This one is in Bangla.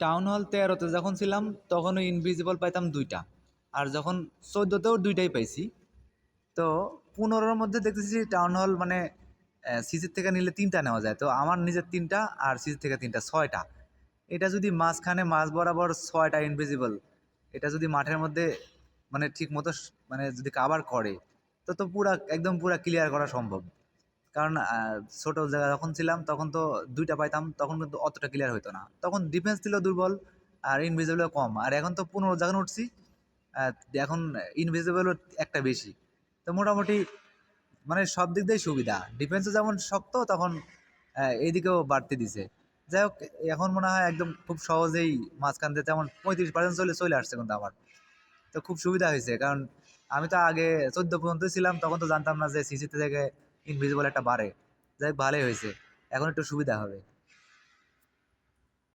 টাউন হল তেরোতে যখন ছিলাম, তখন ওই ইনভিজিবল পাইতাম দুইটা। আর যখন চোদ্দোতেও দুইটাই পাইছি। তো পনেরোর মধ্যে দেখতেছি টাউন হল মানে সিসির থেকে নিলে তিনটা নেওয়া যায়। তো আমার নিজের তিনটা আর সিসির থেকে তিনটা, ছয়টা। এটা যদি মাঝখানে মাঝ বরাবর ছয়টা ইনভিজিবল এটা যদি মাঠের মধ্যে মানে ঠিক মতো মানে যদি কাভার করে, তো তো পুরা, একদম পুরা ক্লিয়ার করা সম্ভব। কারণ ছোট জায়গা যখন ছিলাম, তখন তো দুইটা পাইতাম, তখন কিন্তু অতটা ক্লিয়ার হতো না। তখন ডিফেন্স ছিল দুর্বল আর ইনভিজিবলও কম। আর এখন তো পনেরো যখন উঠছি এখন ইনভিজিবলও একটা বেশি। তো মোটামুটি মানে সব দিক দিয়েই সুবিধা। ডিফেন্সও যেমন শক্ত, তখন এইদিকেও বাড়তে দিছে। যাই হোক, এখন মনে হয় একদম খুব সহজেই মাঝখান দিয়ে যেমন পঁয়ত্রিশ পার্সেন্ট চলে চলে আসছে কিন্তু আমার তো খুব সুবিধা হয়েছে, কারণ আমি তো আগে চোদ্দ পর্যন্ত ছিলাম, তখন তো জানতাম না যে সিসিতে থেকে ইনভিজিবল একটা বাড়ে যাই ভালোই হয়েছে। এখন একটু সুবিধা হবে।